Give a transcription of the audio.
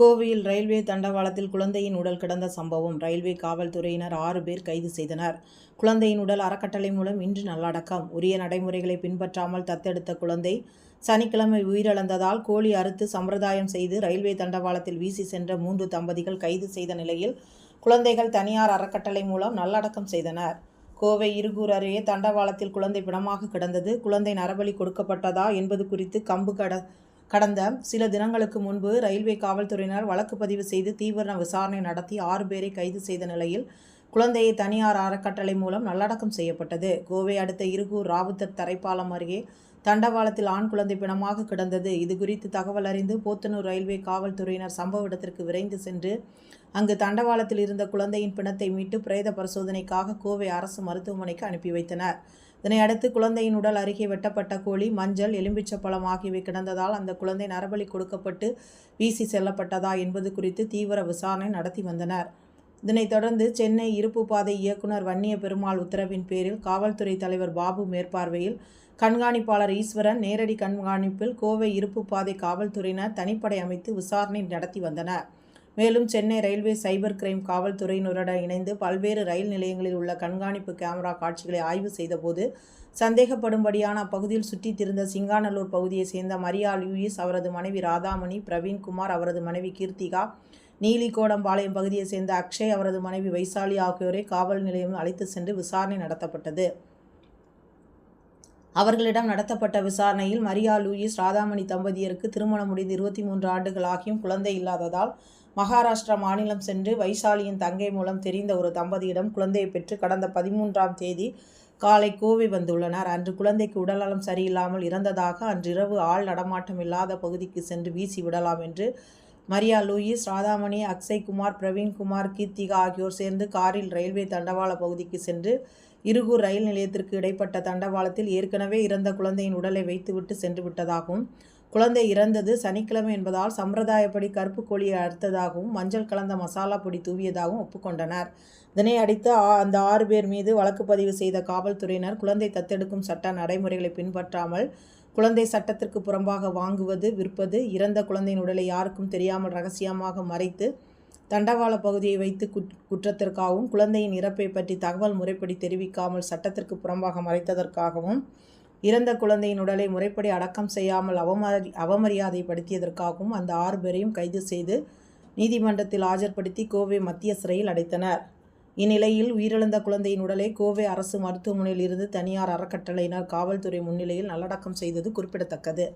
கோவையில் ரயில்வே தண்டவாளத்தில் குழந்தையின் உடல் கிடந்த சம்பவம். ரயில்வே காவல்துறையினர் ஆறு பேர் கைது செய்தனர். குழந்தையின் உடல் அறக்கட்டளை மூலம் இன்று நல்லடக்கம். உரிய நடைமுறைகளை பின்பற்றாமல் தத்தெடுத்த குழந்தை சனிக்கிழமை உயிரிழந்ததால் கோழி அறுத்து சம்பிரதாயம் செய்து ரயில்வே தண்டவாளத்தில் வீசி சென்ற மூன்று தம்பதிகள் கைது செய்த நிலையில் குழந்தைகள் தனியார் அறக்கட்டளை மூலம் நல்லடக்கம் செய்தனர். கோவை இருகூர் அருகே தண்டவாளத்தில் குழந்தை பிணமாக கிடந்தது. குழந்தை நரபலி கொடுக்கப்பட்டதா என்பது குறித்து கம்பு கட கடந்த சில தினங்களுக்கு முன்பு ரயில்வே காவல்துறையினர் வழக்கு பதிவு செய்து தீவிர விசாரணை நடத்தி ஆறு பேரை கைது செய்த நிலையில் குழந்தையை தனியார் அறக்கட்டளை மூலம் நல்லடக்கம் செய்யப்பட்டது. கோவை அடுத்த இருகூர் ராவுத்தர் தரைப்பாலம் அருகே தண்டவாளத்தில் ஆண் குழந்தை பிணமாக கிடந்தது. இது குறித்து தகவல் அறிந்து போத்தனூர் ரயில்வே காவல்துறையினர் சம்பவ இடத்திற்கு விரைந்து சென்று அங்கு தண்டவாளத்தில் இருந்த குழந்தையின் பிணத்தை மீட்டு பிரேத பரிசோதனைக்காக கோவை அரசு மருத்துவமனைக்கு அனுப்பி வைத்தனர். இதனையடுத்து குழந்தையின் உடல் அருகே வெட்டப்பட்ட கோழி மஞ்சள் எலும்பிச்சப்பழம் ஆகியவை கிடந்ததால் அந்த குழந்தை நரபலி கொடுக்கப்பட்டு வீசி செல்லப்பட்டதா என்பது குறித்து தீவிர விசாரணை நடத்தி வந்தனர். இதனைத் தொடர்ந்து சென்னை இருப்பு பாதை இயக்குனர் வன்னிய பெருமாள் உத்தரவின் பேரில் காவல்துறை தலைவர் பாபு மேற்பார்வையில் கண்காணிப்பாளர் ஈஸ்வரன் நேரடி கண்காணிப்பில் கோவை இருப்பு பாதை காவல்துறையினர் தனிப்படை அமைத்து விசாரணை நடத்தி வந்தனர். மேலும் சென்னை ரயில்வே சைபர் கிரைம் காவல்துறையினருடன் இணைந்து பல்வேறு ரயில் நிலையங்களில் உள்ள கண்காணிப்பு கேமரா காட்சிகளை ஆய்வு செய்தபோது சந்தேகப்படும்படியான அப்பகுதியில் சுற்றித் திரிந்த சிங்காநல்லூர் பகுதியைச் சேர்ந்த மரியா லூயிஸ் அவரது மனைவி ராதாமணி பிரவீன்குமார் அவரது மனைவி கீர்த்திகா நீலிகோடம்பாளையம் பகுதியைச் சேர்ந்த அக்ஷய் அவரது மனைவி வைசாலி ஆகியோரை காவல் நிலையம் அழைத்து சென்று விசாரணை நடத்தப்பட்டது. அவர்களிடம் நடத்தப்பட்ட விசாரணையில் மரியா லூயிஸ் ராதாமணி தம்பதியருக்கு திருமணம் முடிந்து இருபத்தி மூன்று ஆண்டுகளாகியும் குழந்தை இல்லாததால் மகாராஷ்டிரா மாநிலம் சென்று வைசாலியின் தங்கை மூலம் தெரிந்த ஒரு தம்பதியிடம் குழந்தையை பெற்று கடந்த பதிமூன்றாம் தேதி காலை கோவை வந்துள்ளனர். அன்று குழந்தைக்கு உடல்நலம் சரியில்லாமல் இறந்ததாக அன்றிரவு ஆள் நடமாட்டம் இல்லாத பகுதிக்கு சென்று வீசி விடலாம் என்று மரியா லூயிஸ் ராதாமணி அக்ஷய்குமார் பிரவீன்குமார் கீர்த்திகா ஆகியோர் சேர்ந்து காரில் ரயில்வே தண்டவாள பகுதிக்கு சென்று இருகூர் ரயில் நிலையத்திற்கு இடைப்பட்ட தண்டவாளத்தில் ஏற்கனவே இறந்த குழந்தையின் உடலை வைத்துவிட்டு சென்று விட்டதாகவும் குழந்தை இறந்தது சனிக்கிழமை என்பதால் சம்பிரதாயப்படி கருப்பு கோழியை அறுத்ததாகவும் மஞ்சள் கலந்த மசாலா பொடி தூவியதாகவும் ஒப்புக்கொண்டனர். இதனை அடித்து ஆ- அந்த ஆறு பேர் மீது வழக்கு பதிவு செய்த காவல்துறையினர் குழந்தை தத்தெடுக்கும் சட்ட நடைமுறைகளை பின்பற்றாமல் குழந்தை சட்டத்திற்கு புறம்பாக வாங்குவது விற்பது இறந்த குழந்தையின் உடலை யாருக்கும் தெரியாமல் ரகசியமாக மறைத்து தண்டவாள பகுதியை வைத்து குட்- குற்றத்திற்காகவும் குழந்தையின் இறப்பை பற்றி தகவல் முறைப்படி தெரிவிக்காமல் சட்டத்திற்கு புறம்பாக மறைத்ததற்காகவும் இறந்த குழந்தையின் உடலை முறைப்படி அடக்கம் செய்யாமல் அவமரி அவமரியாதைப்படுத்தியதற்காகவும் அந்த ஆறு பேரையும் கைது செய்து நீதிமன்றத்தில் ஆஜர்படுத்தி கோவை மத்திய சிறையில் அடைத்தனர். இந்நிலையில் உயிரிழந்த குழந்தையின் உடலை கோவை அரசு மருத்துவமனையில் இருந்து தனியார் அறக்கட்டளையினர் காவல்துறை முன்னிலையில் நல்லடக்கம் செய்தது குறிப்பிடத்தக்கது.